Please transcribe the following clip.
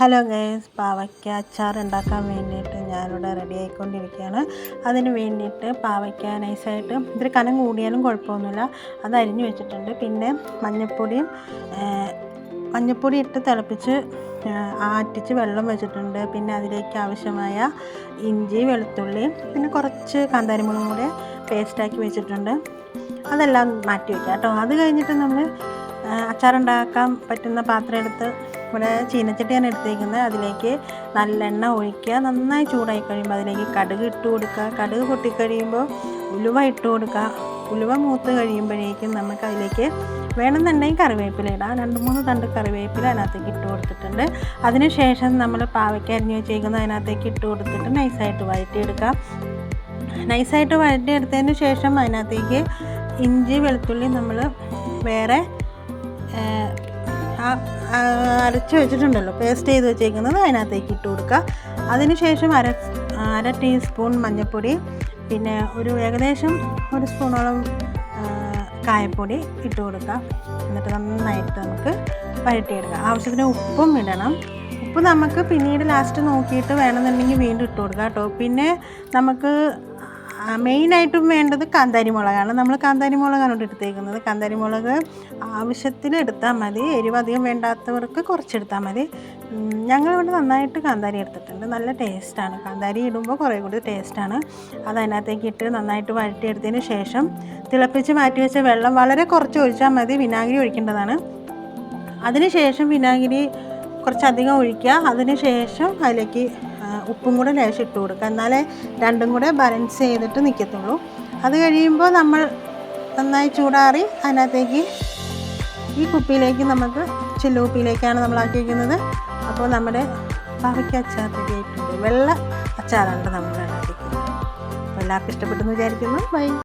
Hello guys പാവയ്ക്ക അച്ചാർ ഉണ്ടാക്കാൻ വേണ്ടിയിട്ട് ഞാനിവിടെ റെഡി ആയിക്കൊണ്ടിരിക്കുകയാണ്. അതിന് വേണ്ടിയിട്ട് പാവയ്ക്ക നൈസായിട്ട് ഇത്തിരി കനം കൂടിയാലും കുഴപ്പമൊന്നുമില്ല. അത് അരിഞ്ഞു വെച്ചിട്ടുണ്ട്. പിന്നെ മഞ്ഞൾപ്പൊടിയും മഞ്ഞൾപ്പൊടി ഇട്ട് തിളപ്പിച്ച് ആറ്റിച്ച് വെള്ളം വെച്ചിട്ടുണ്ട്. പിന്നെ അതിലേക്ക് ആവശ്യമായ ഇഞ്ചി വെളുത്തുള്ളി പിന്നെ കുറച്ച് കാന്താരിമുളകും കൂടെ പേസ്റ്റാക്കി വെച്ചിട്ടുണ്ട്. അതെല്ലാം മാറ്റി വയ്ക്കാം കേട്ടോ. അത് കഴിഞ്ഞിട്ട് നമ്മൾ അച്ചാറുണ്ടാക്കാൻ പറ്റുന്ന പാത്രം എടുത്ത് ഇവിടെ ചീനച്ചട്ടിയാണ് എടുത്തേക്കുന്നത് അതിലേക്ക് നല്ലെണ്ണ ഒഴിക്കുക. നന്നായി ചൂടായി കഴിയുമ്പോൾ അതിലേക്ക് കടുക് ഇട്ട് കൊടുക്കുക. കടുക് പൊട്ടിക്കഴിയുമ്പോൾ ഉലുവ ഇട്ട് കൊടുക്കുക. ഉലുവ മൂത്ത് കഴിയുമ്പോഴേക്കും നമുക്ക് അതിലേക്ക് വേണമെന്നുണ്ടെങ്കിൽ കറിവേപ്പില ഇടാം. രണ്ട് മൂന്ന് തണ്ട് കറിവേപ്പില അതിനകത്തേക്ക് ഇട്ട് കൊടുത്തിട്ടുണ്ട്. അതിനുശേഷം നമ്മൾ പാവയ്ക്ക അരിഞ്ഞ് വെച്ചേക്കുന്നത് അതിനകത്തേക്ക് ഇട്ട് കൊടുത്തിട്ട് നൈസായിട്ട് വഴറ്റിയെടുക്കാം. നൈസായിട്ട് വഴറ്റിയെടുത്തതിന് ശേഷം അതിനകത്തേക്ക് ഇഞ്ചി വെളുത്തുള്ളി നമ്മൾ വേറെ അരച്ച് വെച്ചിട്ടുണ്ടല്ലോ. പേസ്റ്റ് ചെയ്ത് വെച്ചേക്കുന്നത് അതിനകത്തേക്ക് ഇട്ട് കൊടുക്കുക. അതിനുശേഷം അര അര ടീസ്പൂൺ മഞ്ഞൾപ്പൊടി പിന്നെ ഒരു ഏകദേശം ഒരു സ്പൂണോളം കായപ്പൊടി ഇട്ട് കൊടുക്കുക. എന്നിട്ട് നന്നായിട്ട് നമുക്ക് വഴറ്റിയെടുക്കാം ആവശ്യത്തിന് ഉപ്പും ഇടണം. ഉപ്പ് നമുക്ക് പിന്നീട് ലാസ്റ്റ് നോക്കിയിട്ട് വേണമെന്നുണ്ടെങ്കിൽ വീണ്ടും ഇട്ട് കൊടുക്കാം കേട്ടോ. പിന്നെ നമുക്ക് മെയിനായിട്ടും വേണ്ടത് കാന്താരി മുളകാണ് നമ്മൾ കാന്താരി മുളകാണ് ഇവിടെ എടുത്തേക്കുന്നത്. കാന്താരി മുളക് ആവശ്യത്തിന് എടുത്താൽ മതി. എരിവ് അധികം വേണ്ടാത്തവർക്ക് കുറച്ചെടുത്താൽ മതി. ഞങ്ങളിവിടെ നന്നായിട്ട് കാന്താരി എടുത്തിട്ടുണ്ട്. നല്ല ടേസ്റ്റാണ്. കാന്താരി ഇടുമ്പോൾ കുറേ കൂടി ടേസ്റ്റാണ്. അത് അതിനകത്തേക്ക് ഇട്ട് നന്നായിട്ട് വഴറ്റിയെടുത്തതിന് ശേഷം തിളപ്പിച്ച് മാറ്റി വെച്ച വെള്ളം വളരെ കുറച്ച് ഒഴിച്ചാൽ മതി. വിനാഗിരി ഒഴിക്കേണ്ടതാണ്. അതിന് ശേഷം വിനാഗിരി കുറച്ചധികം ഒഴിക്കുക. അതിന് ശേഷം അതിലേക്ക് ഉപ്പും കൂടെ ലേശം ഇട്ട് കൊടുക്കുക. എന്നാലേ രണ്ടും കൂടെ ബാലൻസ് ചെയ്തിട്ട് നിൽക്കത്തുള്ളൂ അത് കഴിയുമ്പോൾ നമ്മൾ നന്നായി ചൂടാറി അതിനകത്തേക്ക് ഈ കുപ്പിയിലേക്ക് നമുക്ക് ചില്ല് കുപ്പിയിലേക്കാണ് നമ്മൾ ആക്കിയിരിക്കുന്നത്. അപ്പോൾ നമ്മുടെ പാവയ്ക്ക അച്ചാർ റെഡി ആയിട്ടുണ്ട്. വെള്ള അച്ചാറാണ് നമ്മൾ ഉണ്ടാക്കിയിരിക്കുന്നത് അപ്പോൾ എല്ലാവർക്കും ഇഷ്ടപ്പെട്ടെന്ന് വിചാരിക്കുന്നു. ബൈ